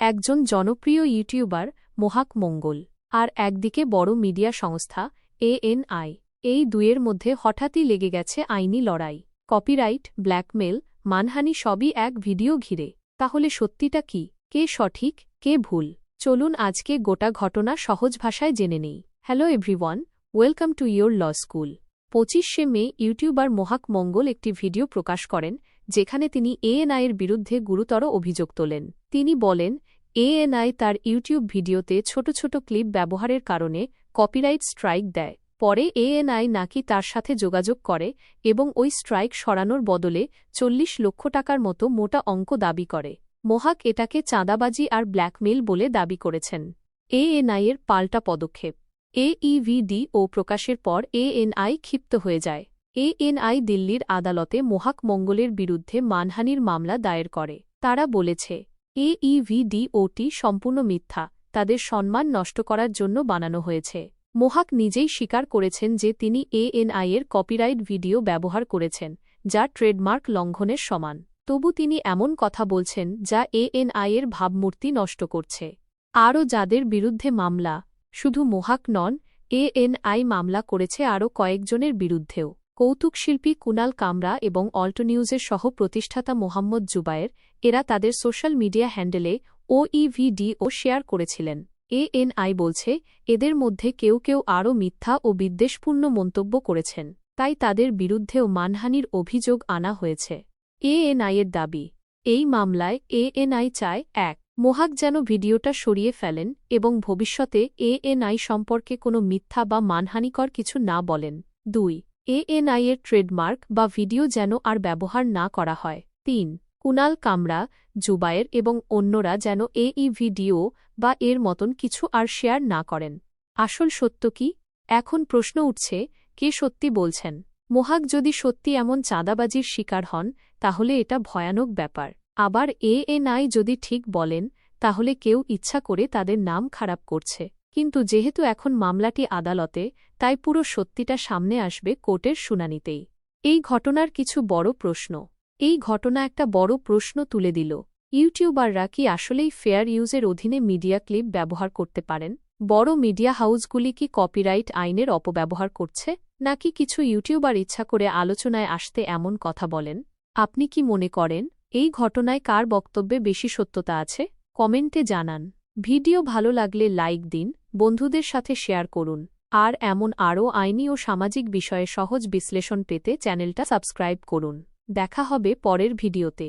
একজন জনপ্রিয় YouTuber, Mohawk মঙ্গল, আর একদিকে বড় মিডিয়া সংস্থা, এএনআই। এই দুয়ের মধ্যে হঠাৎই লেগে গেছে আইনি লড়াই, কপিরাইট, ব্ল্যাকমেল, মানহানি সবই এক ভিডিও ঘিরে। তাহলে সত্যিটা কি? কে সঠিক, কে ভুল? চলুন আজকে গোটা ঘটনা সহজ ভাষায় জেনে নেই। Hello everyone, welcome to your law school. পঁচিশে মে ইউটিউবার মোহাক মঙ্গল একটি ভিডিও প্রকাশ করেন, যেখানে তিনি এএনআইয়ের বিরুদ্ধে গুরুতর অভিযোগ তোলেন। তিনি বলেন এএনআই তার ইউটিউব ভিডিওতে ছোট ছোট ক্লিপ ব্যবহারের কারণে কপিরাইট স্ট্রাইক দেয়। পরে এএনআই নাকি তার সাথে যোগাযোগ করে এবং ওই স্ট্রাইক সরানোর বদলে চল্লিশ লক্ষ টাকার মতো মোটা অঙ্ক দাবি করে। মোহাক এটাকে চাঁদাবাজি আর ব্ল্যাকমেল বলে দাবি করেছেন। এএনআইয়ের পাল্টা পদক্ষেপ। এইভিডি ও প্রকাশের পর এএনআই ক্ষিপ্ত হয়ে যায়। এএনআই দিল্লির আদালতে মোহাক মঙ্গলের বিরুদ্ধে মানহানির মামলা দায়ের করে। তারা বলেছে এইভিডিওটি সম্পূর্ণ মিথ্যা, তাদের সম্মান নষ্ট করার জন্য বানানো হয়েছে। মোহাক নিজেই স্বীকার করেছেন যে তিনি এএনআইয়ের কপিরাইট ভিডিও ব্যবহার করেছেন, যা ট্রেডমার্ক লঙ্ঘনের সমান। তবু তিনি এমন কথা বলছেন যা এএনআইয়ের ভাবমূর্তি নষ্ট করছে। আরও যাদের বিরুদ্ধে মামলা, শুধু মোহাক নন এএনআই মামলা করেছে আরও কয়েকজনের বিরুদ্ধেও। কৌতুকশিল্পী কুনাল কামরা এবং অল্টো নিউজের সহ প্রতিষ্ঠাতা মোহাম্মদ জুবায়ের, এরা তাদের সোশ্যাল মিডিয়া হ্যান্ডেলে ওইভিডিও শেয়ার করেছিলেন। এএনআই বলছে, এদের মধ্যে কেউ কেউ আরও মিথ্যা ও বিদ্বেষপূর্ণ মন্তব্য করেছেন, তাই তাদের বিরুদ্ধেও মানহানির অভিযোগ আনা হয়েছে। এএনআইয়ের দাবি, এই মামলায় এএনআই চায় এক, মোহাক যেন ভিডিওটা সরিয়ে ফেলেন এবং ভবিষ্যতে এএনআই সম্পর্কে কোনো মিথ্যা বা মানহানিকর কিছু না বলেন। দুই এএনআইয়ের ট্রেডমার্ক বা ভিডিও যেন আর ব্যবহার না করা হয়। তিন, কুনাল কামরা, জুবায়ের এবং অন্যরা যেন এই ভিডিও বা এর মতন কিছু আর শেয়ার না করেন। আসল সত্য কি? এখন প্রশ্ন উঠছে, কে সত্যি বলছেন? মোহাক যদি সত্যি এমন চাঁদাবাজির শিকার হন, তাহলে এটা ভয়ানক ব্যাপার। আবার এএনআই যদি ঠিক বলেন, তাহলে কেউ ইচ্ছা করে তাদের নাম খারাপ করছে। কিন্তু যেহেতু এখন মামলাটি আদালতে, তাই পুরো সত্যিটা সামনে আসবে কোর্টের শুনানিতেই। এই ঘটনার কিছু বড় প্রশ্ন। এই ঘটনা একটা বড় প্রশ্ন তুলে দিল। ইউটিউবাররা কি আসলেই ফেয়ার ইউজের অধীনে মিডিয়া ক্লিপ ব্যবহার করতে পারেন? বড় মিডিয়া হাউসগুলি কি কপিরাইট আইনের অপব্যবহার করছে? নাকি কিছু ইউটিউবার ইচ্ছা করে আলোচনায় আসতে এমন কথা বলেন? আপনি কি মনে করেন, এই ঘটনায় কার বক্তব্যে বেশি সত্যতা আছে? কমেন্টে জানান। ভিডিও ভালো লাগলে লাইক দিন, বন্ধুদের সাথে শেয়ার করুন, আর এমন আরও আইনি ও সামাজিক বিষয়ে সহজ বিশ্লেষণ পেতে চ্যানেলটা সাবস্ক্রাইব করুন। দেখা হবে পরের ভিডিওতে।